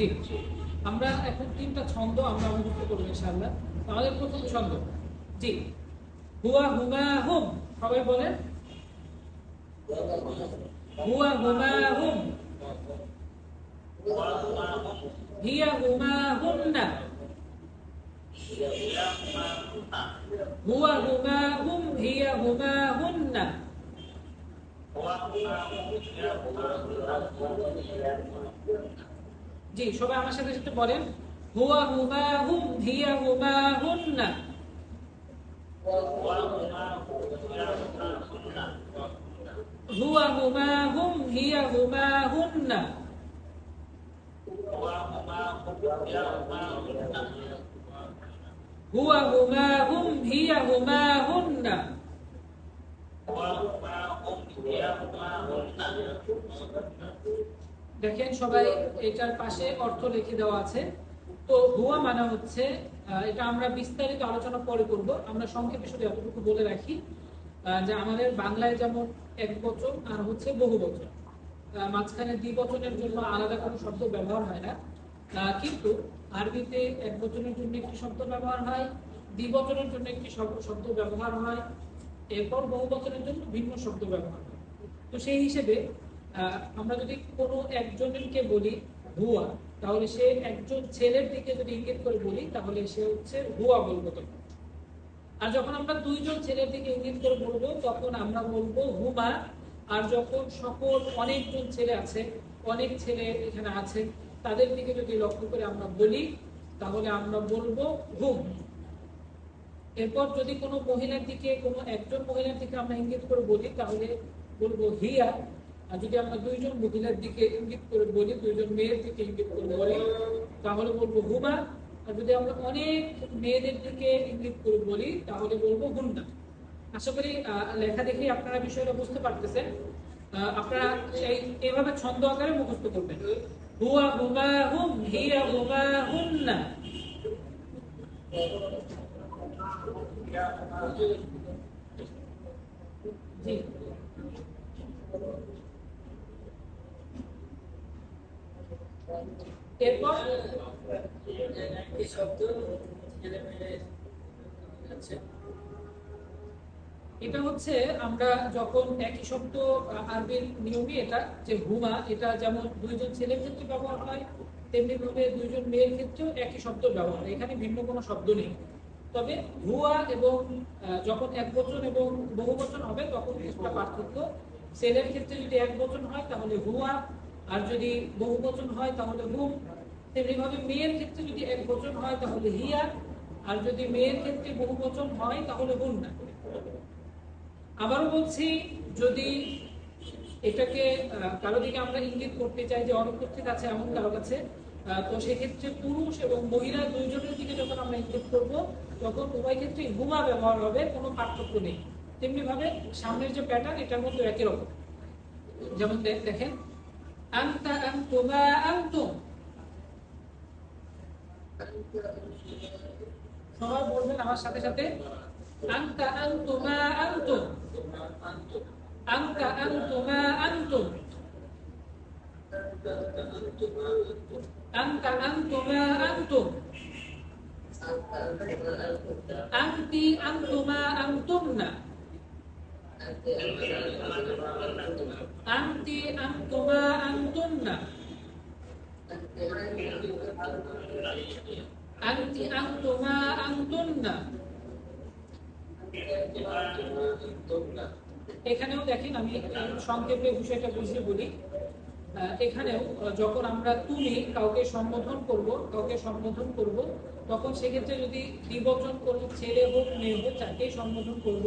জি। আমরা এখন তিনটা ছন্দ আমরা মুখস্থ করব ইনশাআল্লাহ। আমাদের প্রথম ছন্দ। জি। হুয়া হুমা হুম। সবাই বলেন। হুয়া হুমা হুম। হিয়া হুমা হুন্না হুয়া হুমা হুম। হিয়া হুমা হুন্না জি, সবাই আমার সাথে সাথে বলেন। হুয়া হুমা হুম হিয়া হুন্না হুয়া হুমা হুম হিয়া হুমা হুন্না হুয়া হুমা হুম হিয়া হুমা হুন্না দেখেন সবাই, এটার পাশে অর্থ লিখে দেওয়া আছে। তো হুয়া মানে হচ্ছে এটা আমরা বিস্তারিত আলোচনা পরে করব। আমরা সংক্ষেপে শুধু এতটুকু বলে রাখি যে আমাদের বাংলায় যেমন এক বচন আর হচ্ছে বহু বচন। মাঝখানে দ্বিবচনের জন্য আলাদা কোনো শব্দ ব্যবহার হয় না। কিন্তু আরবিতে এক বচনের জন্য একটি শব্দ ব্যবহার হয় দ্বিবচনের জন্য একটি শব্দ ব্যবহার হয়, এরপর বহু বচনের জন্য ভিন্ন শব্দ ব্যবহার হয়। তো সেই হিসেবে আমরা যদি কোনো একজনকে বলি ভুয়া, তাহলে সে একজন ছেলের দিকে যদি ইঙ্গিত করে বলি, তাহলে সে হচ্ছে হুয়া বলব তখন। আর যখন আমরা দুইজন ছেলের দিকে ইঙ্গিত করে বলব, তখন আমরা বলব হুমা। আর যখন সকল অনেকজন ছেলে আছে, অনেক ছেলে এখানে আছে, তাদের দিকে যদি লক্ষ্য করে আমরা বলি, তাহলে আমরা বলব হুম। এরপর যদি কোনো মহিলার দিকে, কোনো একজন মহিলার দিকে আমরা ইঙ্গিত করে বলি, তাহলে বলব হিয়া। আর যদি আমরা দুইজন মহিলার দিকে ইঙ্গিত করে বলি, দুইজন মেয়ের দিকে ইঙ্গিত করে বলি। তাহলে বলব হুমা। আর যদি আমরা অনেক মেয়েদের দিকে ইঙ্গিত করে বলি, তাহলে বলব হুন্না। আশা করি লেখা দেখে আপনারা বিষয়টা বুঝতে পারতেছেন। আপনারা এই এভাবে ছন্দ আকারে মুখস্থ করবেন। হুয়া হুমা হুম, হিয়া হুমা হুন্না। জি। এরপর শব্দ এটা হচ্ছে আমরা যখন একই শব্দ, আরবির নিয়মই এটা, যে হুমা, এটা যেমন দুইজন ছেলের ক্ষেত্রে ব্যবহার হয় তেমনি ভাবে দুইজন মেয়ের ক্ষেত্রেও একই শব্দ ব্যবহার এখানে ভিন্ন কোনো শব্দ নেই। তবে হুয়া এবং যখন এক বচন এবং বহু বচন হবে, তখন কিছুটা পার্থক্য। ছেলের ক্ষেত্রে যদি এক বচন হয়, তাহলে হুয়া আর যদি বহু বচন হয়, তাহলে হুম। তেমনিভাবে মেয়ের ক্ষেত্রে যদি এক বচন হয়, তাহলে হিয়া আর। যদি মেয়ের ক্ষেত্রে বহু বচন হয়, তাহলে হুন না। আবারও বলছি, যদি এটাকে কারও দিকে আমরা ইঙ্গিত করতে চাই যে অনুপস্থিত আছে এমন কারও কাছে তো সেক্ষেত্রে পুরুষ এবং মহিলা দুইজনের দিকে যখন আমরা ইঙ্গিত করব, তখন উভয় ক্ষেত্রে হুমা ব্যবহার হবে, কোনো পার্থক্য নেই। তেমনি ভাবে সামনের যে প্যাটার্ন এটার মধ্যে একই রকম। যেমন দেখেন আন্তা আন্তুমা আন্তুম সবাই বলবেন আমার সাথে সাথে আন্তা আন্তুমা আন্তুম আন্তা আন্তুমা আন্তুম আন্তা আন্তুমা আন্তুম আন্তি আন্তুমা আন্তুমনা এখানেও দেখেন আমি সংক্ষেপে বিষয়টা বুঝিয়ে বলি। এখানেও যখন আমরা তুমি কাউকে সম্বোধন করব, কাউকে সম্বোধন করব, তখন সেক্ষেত্রে যদি দ্বিবচন কোনো ছেলে হোক, মেয়ে হোক যাকেই সম্বোধন করব।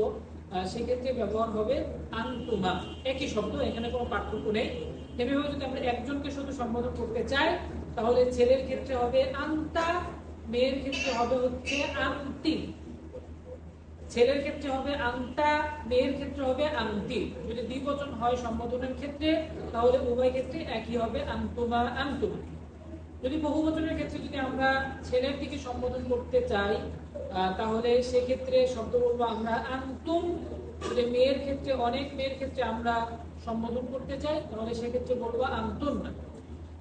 সেক্ষেত্রে ব্যবহার হবে আন্তুমা। একই শব্দ, এখানে কোনো পার্থক্য নেই। এভাবে যদি আমরা একজনকে শুধু সম্বোধন করতে চাই, তাহলে ছেলের ক্ষেত্রে হবে আন্তা, মেয়ের ক্ষেত্রে হবে হচ্ছে আন্তি। ছেলের ক্ষেত্রে হবে আন্তা, মেয়ের ক্ষেত্রে হবে আন্তি। যদি দ্বিবচন হয় সম্বোধনের ক্ষেত্রে, তাহলে উভয় ক্ষেত্রে একই হবে আন্তুমা আন্তুমা। যদি বহু বচনের ক্ষেত্রে যদি আমরা ছেলের দিকে সম্বোধন করতে চাই তাহলে সেক্ষেত্রে শব্দ বলব আমরা আন্তুম, যে মেয়ের ক্ষেত্রে, অনেক মেয়ের ক্ষেত্রে আমরা সম্বোধন করতে চাই, তাহলে সেক্ষেত্রে বলব আন্তুন না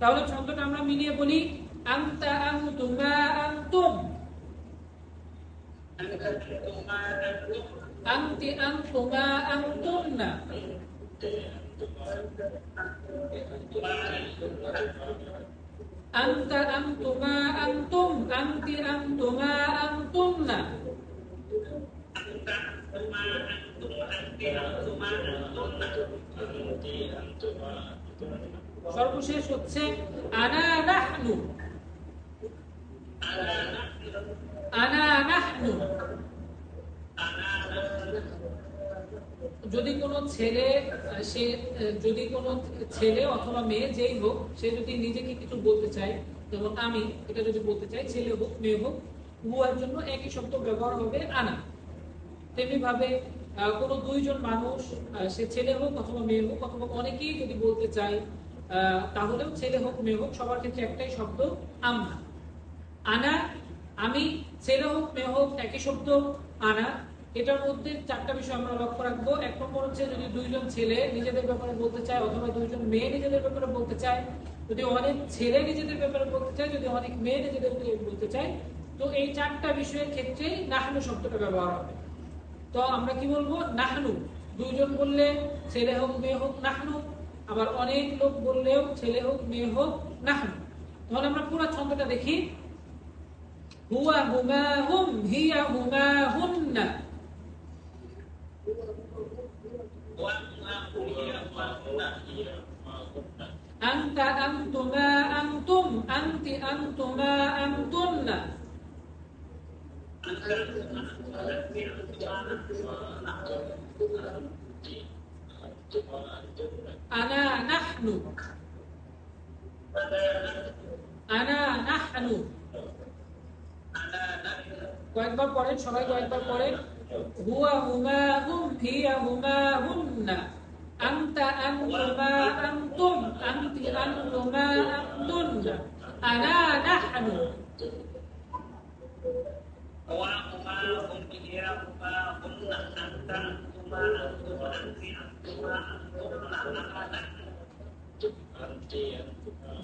তাহলে ছন্দটা আমরা মিলিয়ে বলি আংতা আংতুমা আংতুম আংতি আংতুমা আংতুমনা আংতা আংতুমা আংতুম আংতি আংতুমা আংতুমনা সর্বশেষ হচ্ছে আনা নাহনু আনা নাহনু যদি কোনো ছেলে, সে, যদি কোনো ছেলে অথবা মেয়ে যেই হোক, সে যদি নিজেকে কিছু বলতে চায়, যেমন আমি এটা যদি বলতে চাই, ছেলে হোক, মেয়ে হোক, উভয়ের জন্য একই শব্দ ব্যবহার হবে আনা। তেমনি ভাবে কোনো দুইজন মানুষ সে ছেলে হোক অথবা মেয়ে হোক, অথবা অনেকেই যদি বলতে চায় তাহলেও ছেলে হোক, মেয়ে হোক, সবার ক্ষেত্রে একটাই শব্দ আমরা আনা, আমি ছেলে হোক, মেয়ে হোক, একই শব্দ আনা। এটার মধ্যে চারটা বিষয় আমরা লক্ষ্য রাখব। এক নম্বর হচ্ছে যদি দুইজন ছেলে নিজেদের ব্যাপারে বলতে চায় অথবা দুইজন মেয়ে নিজেদের ব্যাপারে বলতে চায়, যদি অনেক ছেলে নিজেদের ব্যাপারে বলতে চায়, যদি অনেক মেয়ে নিজেদের বলতে চায়, তো এই চারটা বিষয়ের ক্ষেত্রে নাহানু শব্দটা ব্যবহার হবে। তো আমরা কি বলব? নাহনু। দুইজন বললে ছেলে হোক, মেয়ে হোক, নাহনু। আবার অনেক লোক বললেও ছেলে হোক, মেয়ে হোক, নাহনু। তাহলে আমরা পুরো ছন্দটা দেখি। হুয়া হুমা হুম, হিয়া হুমা হুন্না। أنت أنتما أنتم أنت أنتما أنتن أنا نحن أنا نحن কয়েকবার পড়েন সবাই কয়েকবার পড়েন হুয়া হুমা হুম হিয়া হুমা হুন্না আনতা আনতুমা আনতুম আনতি আনতুমা আনতুন্না আনা নাহনু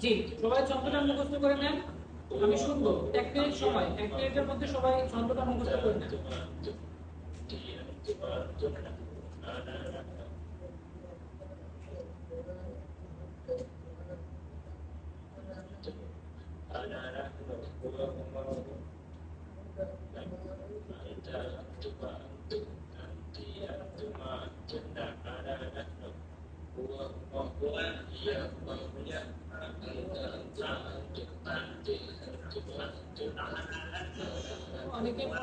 জি, সবাই ছন্দটা মুখস্থ করে নেন। আমি শুনব। এক মিনিট সময়। এক মিনিটের মধ্যে সবাই ছন্দটা মুখস্থ করে নেন।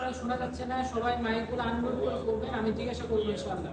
পড়া শোনা যাচ্ছে না সবাই মাইকগুলো আনমিউট করে করবেন আমি জিজ্ঞাসা করব ইনশাআল্লাহ।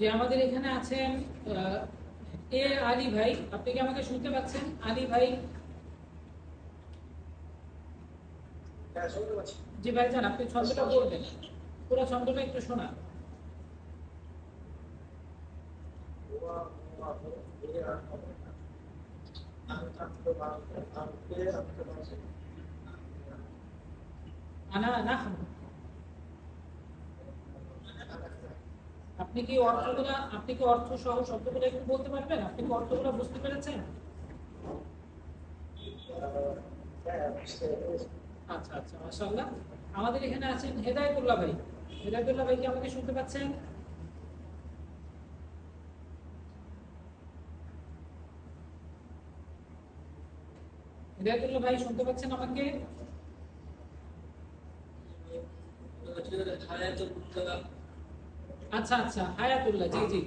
যে আমাদের এখানে আছেন এ আলী ভাই আপনি কি আমাকে শুনতে পাচ্ছেন? আলী ভাই? জি ভাই যান আপনি ছন্দটা বলবেন। পুরো ছন্দটা একটু শোনা আনা নাহনু। আপনি কি অর্থগুলো, আপনি কি অর্থ সহ শব্দগুলো একটু বলতে পারবেন? আপনি কি অর্থগুলো বুঝতে পেরেছেন? আচ্ছা আচ্ছা আমাদের এখানে আছেন হেদায়তুল্লাহ ভাই। ভাই কি আমাকে শুনতে পাচ্ছেন? ভাই শুনতে পাচ্ছেন আমাকে? আচ্ছা আচ্ছা হায়াতুল্লাহ জি জি।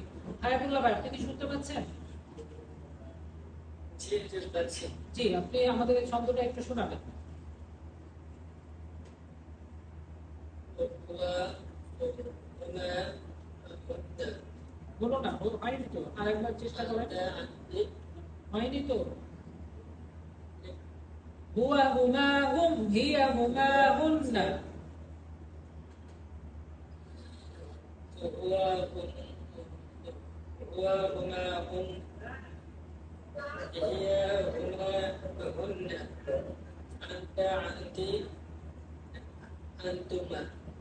হায়াতুল্লাহ ভাই আপনি কি শুনতে পাচ্ছেন? জি আপনি আমাদের এই ছন্দটা একটু শোনাবেন। বলো না হয়নি তো আরেকবার চেষ্টা করেন। হয়নি তো। হুয়া হুমা হুম হিয়া হুমা হুন্না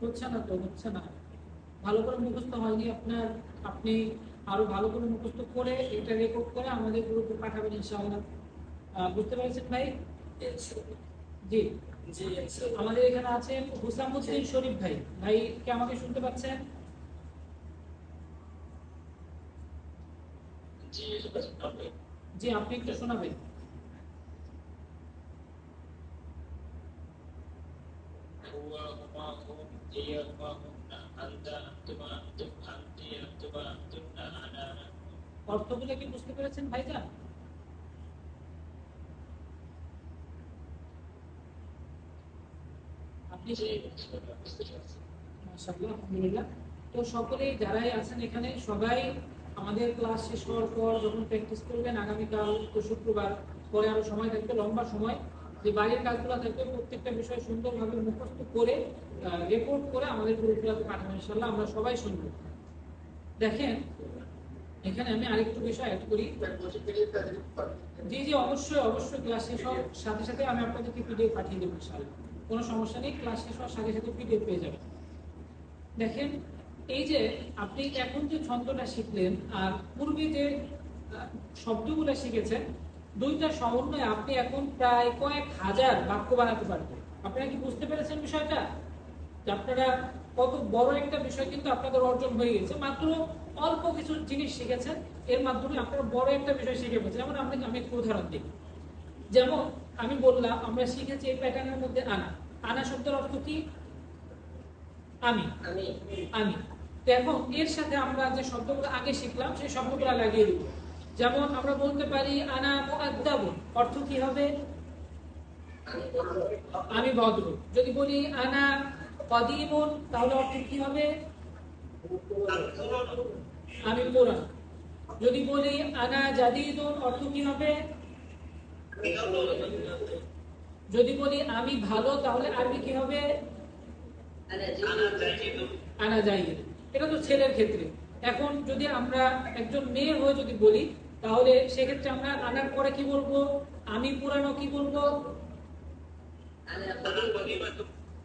হচ্ছে না তো হচ্ছে না। ভালো করে মুখস্থ হয়নি আপনার। আপনি আরও ভালো করে মুখস্থ করে এটা রেকর্ড করে আমাদের গ্রুপে পাঠাবেন ইনশাআল্লাহ। বুঝতে পেরেছেন ভাই? জি। আমাদের এখানে আছেন হুসামুদ্দিন শরীফ ভাই। ভাই কি আমাকে শুনতে পাচ্ছেন? জি আপনি একটু শোনাবেন هو وما هم هي وما هن أنت أنتما أنتم أنت أنتما أنتن أنا অর্থগুলো কি বুঝতে পেরেছেন ভাইজান আপনি মাশাআল্লাহ, আলহামদুলিল্লাহ। তো সকলেই যারাই আছেন এখানে সবাই আমাদের ক্লাস শেষ হওয়ার পর যখন প্র্যাকটিস করবেন, আগামীকাল তো শুক্রবার, পরে আরও সময় থাকবে, লম্বা সময়। যে বাইরের কাজগুলো থাকবে, প্রত্যেকটা বিষয় সুন্দরভাবে মুখস্থ করে রেকর্ড করে আমাদের গ্রুপগুলোতে পাঠাবেন ইনশাল্লাহ আমরা সবাই শুনব। দেখেন, এখানে আমি আরেকটু বিষয় অ্যাড করি। জি জি, অবশ্যই অবশ্যই ক্লাস শেষ হওয়ার সাথে সাথে আমি আপনাদেরকে পিডিএফ পাঠিয়ে দেবো, ইনশাআল্লাহ। কোনো সমস্যা নেই ক্লাস শেষ হওয়ার সাথে সাথে পিডিএফ পেয়ে যাবেন। দেখেন এই যে আপনি এখন যে ছন্দটা শিখলেন আর পূর্বে যে শব্দগুলো শিখেছেন দুইটা সমন্বয়ে আপনি এখন প্রায় কয়েক হাজার বাক্য বানাতে পারবেন। আপনারা কি বুঝতে পেরেছেন বিষয়টা? আপনারা কত বড় একটা বিষয় কিন্তু আপনাদের অর্জন হয়ে গেছে মাত্র অল্প কিছু জিনিস শিখেছেন এর মাধ্যমে আপনারা বড় একটা বিষয় শিখে ফেলছেন। যেমন আপনি আমি একটু উদাহরণ দিই। যেমন আমি বললাম আমরা শিখেছি এই প্যাটার্নের মধ্যে আনা। আনা শব্দের অর্থ কি? আমি। আমি। এখন এর সাথে আমরা যে শব্দগুলো আগে শিখলাম সেই শব্দগুলো লাগিয়ে দিব। যেমন আমরা বলতে পারি আনা মুআদ্দাবুন অর্থ কি হবে? আমি ভদ্র। যদি বলি আনা কদিমুন তাহলে অর্থ কি হবে? আমি পুরান। যদি বলি আনা জাদিদুন অর্থ কি হবে? যদি বলি আমি ভালো তাহলে আরবি কি হবে? আনা যায় এটা তো ছেলের ক্ষেত্রে। এখন যদি আমরা একজন মেয়ে হয়ে যদি বলি তাহলে সেক্ষেত্রে আমরা আনার পরে কি বলব? আমি পুরানো কি বলব?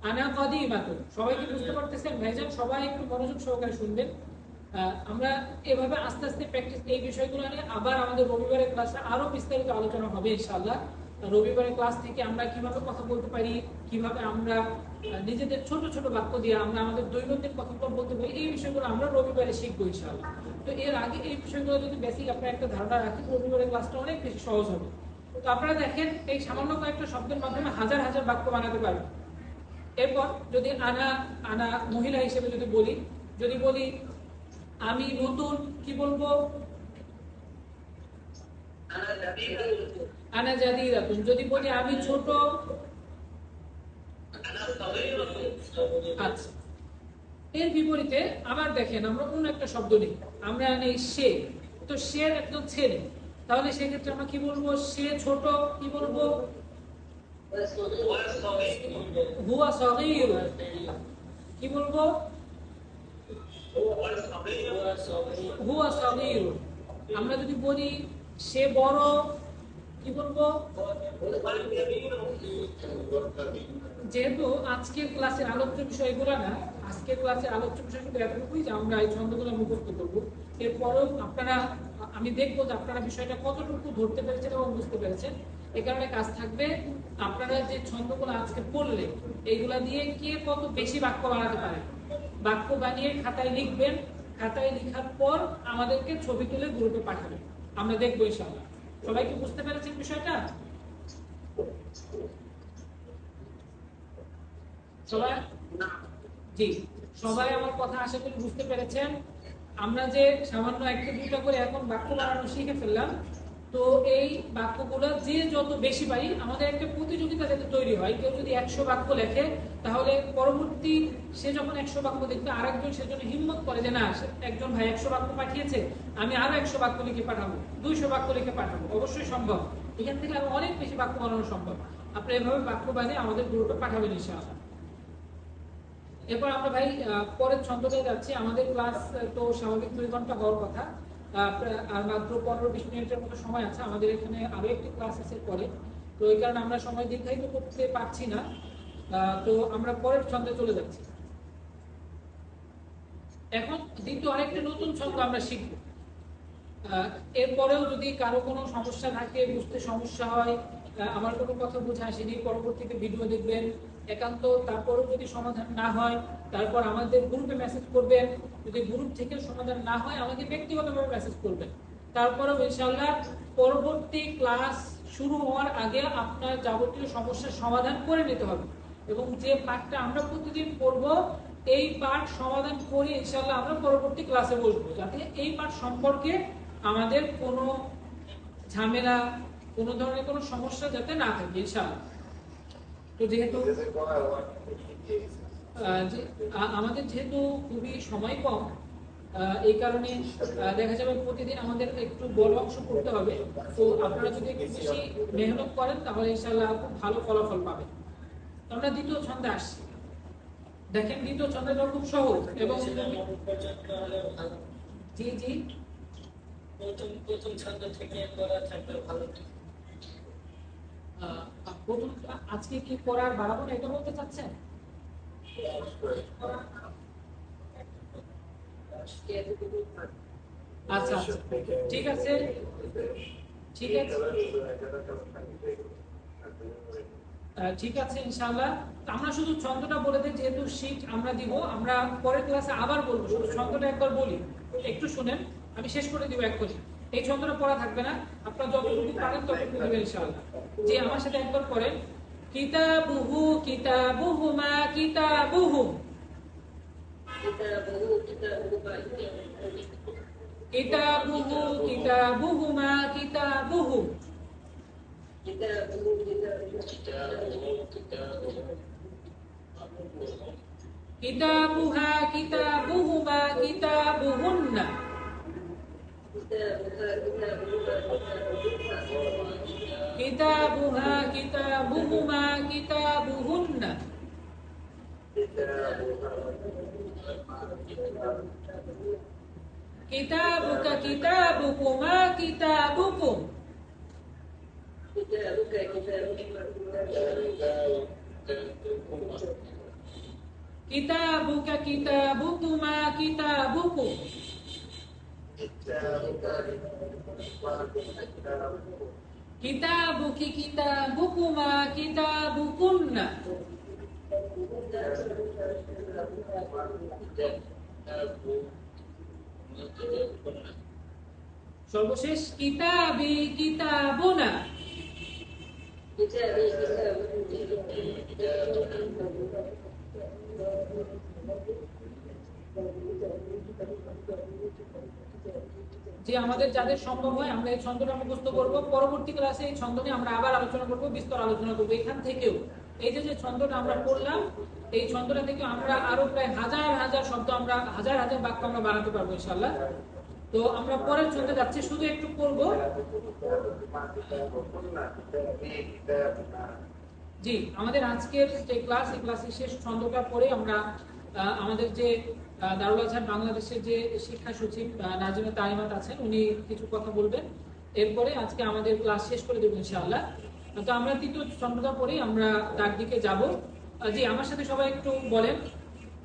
আনা কদি সবাই কি বুঝতে পারতেছেন? ভাইজান সবাই একটু মনোযোগ সহকারে শুনবেন। আহ, আমরা এভাবে আস্তে আস্তে প্র্যাকটিস এই বিষয়গুলো নিয়ে আবার আমাদের রবিবারের ক্লাসে আরও বিস্তারিত আলোচনা হবে ইনশাআল্লাহ। রবিবারের ক্লাস থেকে আমরা কীভাবে কথা বলতে পারি, কীভাবে আমরা নিজেদের ছোট ছোট বাক্য দিয়ে আমরা আমাদের দৈনন্দিন কথাগুলো বলতে পারি, এই বিষয়গুলো আমরা রবিবারে শিখব ইনশাআল্লাহ। তো এর আগে এই বিষয়গুলো যদি বেসিক আপনার একটা ধারণা রাখেন, রবিবারের ক্লাসটা অনেক বেশি সহজ হবে। তো আপনারা দেখেন, এই সামান্য কয়েকটা শব্দের মাধ্যমে হাজার হাজার বাক্য বানাতে পারবেন। এরপর যদি আনা আনা, মহিলা হিসেবে যদি বলি যদি বলি, আমি নতুন, কি বলব? আনা জাদি রাখুন যদি বলি আমি ছোট আচ্ছা। এর বিপরীতে আবার দেখেন, আমরা অন্য একটা শব্দ নিই। আমরা নেই সে। তো সে একজন ছেলে তাহলে সেক্ষেত্রে আমরা কি বলব? সে ছোট, কি বলব? হুয়া সগীর। কি বলব? হুয়া সগীর। আমরা যদি বলি সে বড় কি বলব? যেহেতু আজকের ক্লাসের আলোচ্য বিষয় এগুলো না আজকের ক্লাসের আলোচ্য এতটুকুই যে আমরা এই ছন্দগুলো মুখস্থ করব। এরপরেও আপনারা, আমি দেখব যে আপনারা বিষয়টা কতটুকু ধরতে পেরেছেন এবং বুঝতে পেরেছেন। এই কারণে কাজ থাকবে আপনারা যে ছন্দগুলো আজকে পড়লে, এইগুলা দিয়ে কে কত বেশি বাক্য বানাতে পারে। বাক্য বানিয়ে খাতায় লিখবেন, খাতায় লিখার পর আমাদেরকে ছবি তুলে গ্রুপে পাঠাবেন। আমরা দেখব ইনশাআল্লাহ। সবাই কি বুঝতে পেরেছেন বিষয়টা? সবাই? জি, সবাই আমার কথা আশা করি বুঝতে পেরেছেন। আমরা যে সামান্য একটা দুটা করে এখন বাক্য বানানো শিখে ফেললাম তো এই বাক্যগুলো যে যত বেশি পারি, আমাদের একটা প্রতিযোগিতা যাতে তৈরি হয়, কেউ যদি একশো বাক্য লেখে, তাহলে পরবর্তী সে যখন একশো বাক্য দেখবে, আরেকজন সেজন্য হিম্মত করে যে না একজন ভাই একশো বাক্য পাঠিয়েছে, আমি আরও একশো বাক্য লিখে পাঠাবো, দুইশো বাক্য লিখে পাঠাবো, অবশ্যই সম্ভব। এখান থেকে আরও অনেক বেশি বাক্য বানানো সম্ভব। আপনি এভাবে বাক্য বানিয়ে আমাদের গ্রুপে পাঠাবেন ইনশাআল্লাহ। এরপর আমরা ভাই পরের ছন্দটায় যাচ্ছি। আমাদের ক্লাস তো স্বাভাবিক দুই ঘণ্টা হওয়ার কথা। আর মাত্র পনেরো বিশ মিনিটের মতো সময় আছে। আমাদের এখানে আরও একটি ক্লাস আছে পরে। তো এই কারণে আমরা সময় দীর্ঘায়িত করতে পারছি না। তো আমরা পরের ছন্দে চলে যাচ্ছি। এখন দ্বিতীয় আরেকটা নতুন ছন্দ আমরা শিখব। এরপরেও যদি কারও কোনো সমস্যা থাকে, বুঝতে সমস্যা হয় আমার কোনো কথা বুঝে আসেনি। পরবর্তীতে ভিডিও দেখবেন। একান্ত তারপরেও যদি সমাধান না হয়, তারপর আমাদের গ্রুপে মেসেজ করবেন। যদি গ্রুপ থেকে সমাধান না হয়, আমাকে ব্যক্তিগতভাবে মেসেজ করবেন। তারপরেও ইনশাল্লাহ পরবর্তী ক্লাস শুরু হওয়ার আগে আপনার যাবতীয় সমস্যার সমাধান করে নিতে হবে। এবং যে পাঠটা আমরা প্রতিদিন পড়ব এই পাঠ সমাধান করে ইনশাল্লাহ আমরা পরবর্তী ক্লাসে বসবো। যাতে এই পাঠ সম্পর্কে আমাদের কোনো ঝামেলা কোনো ধরনের কোনো সমস্যা যাতে না থাকে তো যেহেতু আমাদের যেহেতু খুবই সময় কম এই কারণে দেখা যাবে প্রতিদিন আমাদের একটু বড় অংশ করতে হবে। তো আপনারা যদি একটু বেশি মেহনত করেন, তাহলে ইনশাআল্লাহ খুব ভালো ফলাফল পাবেন। আমরা দ্বিতীয় ছন্দে আসছি। দেখেন, দ্বিতীয় ছন্দটা খুব সহজ এবং জি জি। প্রথম প্রথম ছন্দ থেকে করা ভালো। আজকে কি পড়ার বাড়াবো না এটা বলতে চাচ্ছেন? আচ্ছা আচ্ছা ঠিক আছে। ঠিক আছে। ঠিক আছে, ইনশাআল্লাহ। আমরা শুধু ছন্দটা বলে দিই, যেহেতু শীট আমরা দিব, আমরা পরের ক্লাসে আবার বলব। শুধু ছন্দটা একবার বলি। একটু শুনেন, আমি শেষ করে দিব এক্ষুনি। এই ছন্দটা পড়া থাকবে না। আপনারা যতটুকু পারেন ততটুকু দিবেন ইনশাআল্লাহ। যে আমার সাথে একবার করেন কিতাবুহু কিতাবুহুমা কিতাবুহুম কিতাবুহু। কিতাবুহুমা কিতাবুহুম কিতাবুহা কিতাবুহুমা কিতাবুহুন্না। কিতাবুহা কিতাবুহুমা কিতাবুহুন্না কিতাবুকা কিতাবুকুমা kita buki Kitabuki kitabukuma kitabukunna Solusis kitabi kitabuna kita bi kita buna. যে আমাদের যাদের সম্ভব হয় আমরা এই ছন্দটা মুখস্থ করব। পরবর্তী ক্লাসে এই ছন্দ নিয়ে আমরা আবার আলোচনা করব, বিস্তর আলোচনা করব এখান থেকেও। এই যে যে ছন্দটা আমরা পড়লাম এই ছন্দটা থেকে আমরা আরও প্রায় হাজার হাজার শব্দ আমরা, হাজার হাজার বাক্য আমরা বানাতে পারব ইনশাল্লাহ তো আমরা পরের ছন্দে যাচ্ছি, শুধু একটু পড়ব। জি, আমাদের আজকের যে ক্লাস এই ক্লাসের শেষ ছন্দটা পরে আমরা আমাদের যে দারুল আজহার বাংলাদেশের যে শিক্ষা সচিব নাজিমা তাইমাত আছেন, উনি কিছু কথা বলবেন। এরপরে আজকে আমাদের ক্লাস শেষ করে দেবো ইনশাআল্লাহ। তো আমরা তৃতীয় সম্প্রদায় পরে আমরা তার দিকে যাব। জি, আমার সাথে সবাই একটু বলেন।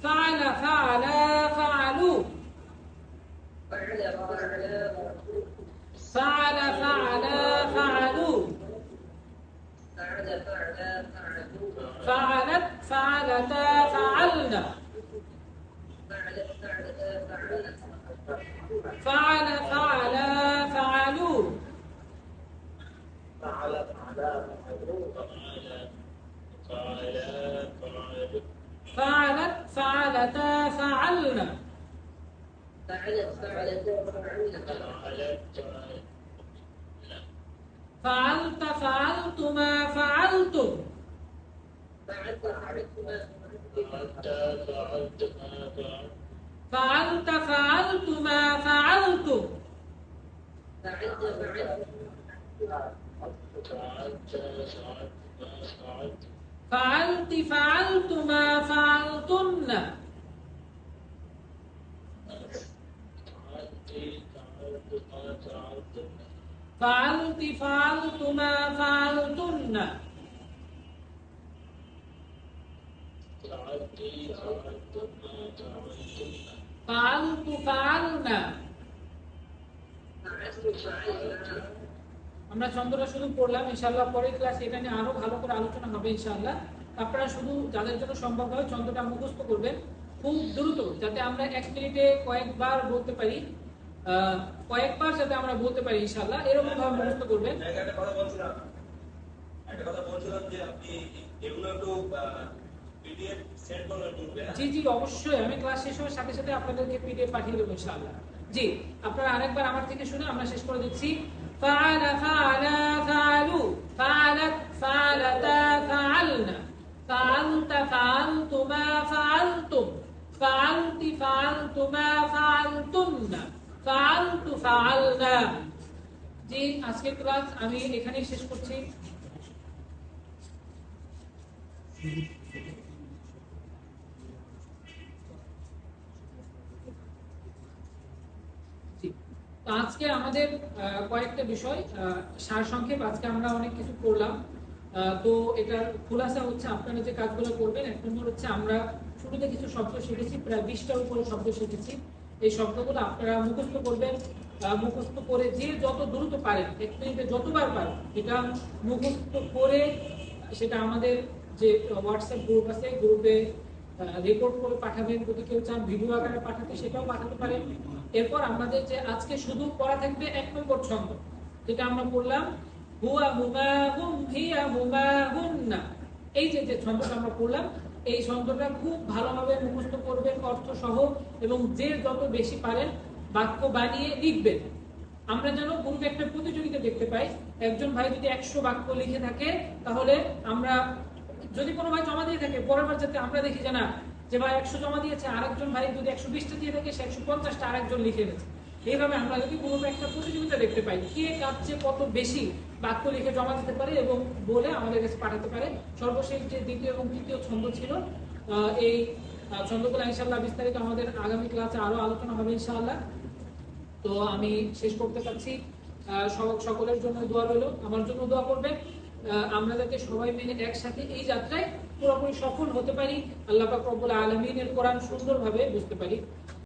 ফাআলা ফাআলা ফাআলু ফাআলা ফাআলা ফাআলু فعلت فعلتا فعلنا فعل فعل فعلوا فعل فعل فعل فعلت فعلتا فعلنا فعلت فعلت فعلت فعلت فعلت فعلتما فعلتم فعلت فعلت ما فعلت فعلت ما فعلت. فعلت فعلت فعلت فعلت ما فعلتن. فعلت فعلت ما فعلتن. فعلت فعلت فعلت فعلنا فعلت فعلت আমরা ছন্দটা শুধু পড়লাম ইনশাআল্লাহ পরের ক্লাসে এটা নিয়ে আরো ভালো করে আলোচনা হবে ইনশাআল্লাহ আপনারা শুধু যাদের জন্য সম্ভব হয় ছন্দটা মুখস্থ করবেন খুব দ্রুত যাতে আমরা এক মিনিটে কয়েকবার বলতে পারি আহ, কয়েকবার যাতে আমরা বলতে পারি ইনশাআল্লাহ এরকম ভাবে মুখস্থ করবেন জায়গায় একটা কথা বলছিলাম একটা কথা বলছিলাম যে আপনি এগুলো একটু জি জি, অবশ্যই। আমি ক্লাস শেষ হওয়ার সাথে সাথে আপনাদেরকে পিডিএফ পাঠিয়ে দেবো, ইনশাআল্লাহ। জি, আপনারা আরেকবার আমার থেকে শুনে আমরা শেষ করে দিচ্ছি। ফাআলা ফাআলা ফাআলু ফাআলাত ফাআলাতা জি আজকের ক্লাস আমি এখানেই শেষ করছি। তো আজকে আমাদের কয়েকটা বিষয় সারসংক্ষেপ আজকে আমরা অনেক কিছু করলাম। তো এটার খোলাসা হচ্ছে আপনারা যে কাজগুলো করবেন, এক নম্বর হচ্ছে আমরা শুরুতে কিছু শব্দ শিখেছি, প্রায় বিশটার উপরে শব্দ শিখেছি। এই শব্দগুলো আপনারা মুখস্থ করবেন মুখস্থ করে যে যত দ্রুত পারেন, এক মিনিটে যতবার পারেন, এটা মুখস্থ করে সেটা আমাদের যে হোয়াটসঅ্যাপ গ্রুপ আছে গ্রুপে রেকর্ড করে পাঠাবেন। যদি কেউ চান ভিডিও আকারে পাঠাতে, সেটাও পাঠাতে পারেন। এরপর আমাদের যে আজকে শুধু পড়া থাকবে এক নম্বর ছন্দ, যেটা আমরা পড়লাম, হুয়া হুমা হুম হিয়া হুমা হুম না এই যে যে ছন্দটা আমরা পড়লাম, এই ছন্দটা খুব ভালোভাবে মুখস্থ করবেন অর্থ সহ এবং যে যত বেশি পারেন বাক্য বানিয়ে লিখবেন। আমরা যেন গ্রুপে একটা প্রতিযোগিতা দেখতে পাই, একজন ভাই যদি একশো বাক্য লিখে থাকে, তাহলে আমরা যদি কোনো ভাই জমা দিয়ে থাকে, পরের বার যাতে আমরা দেখি যে না যে ভাই একশো জমা দিয়েছে আরেকজন ভাই যদি একশো বিশটা দিয়ে থাকে সে একশো পঞ্চাশটা আরেকজন লিখে এনেছে এইভাবে আমরা যদি গ্রুপে একটা প্রতিযোগিতা দেখতে পাই কে চেয়ে কত বেশি বাক্য লিখে জমা দিতে পারে এবং বলে আমাদের কাছে পাঠাতে পারে। সর্বশেষ যে দ্বিতীয় এবং তৃতীয় ছন্দ ছিল এই ছন্দগুলো ইনশাল্লাহ বিস্তারিত আমাদের আগামী ক্লাসে আরও আলোচনা হবে ইনশাআল্লাহ। তো আমি শেষ করতে চাচ্ছি। সকলের জন্য দোয়া রইল। আমার জন্য দোয়া করবেন। আহ, আমরা যাতে সবাই মিলে একসাথে এই যাত্রায় পুরোপুরি সফল হতে পারি আল্লাহ পাক রব্বুল আলমিনের কোরআন সুন্দরভাবে বুঝতে পারি।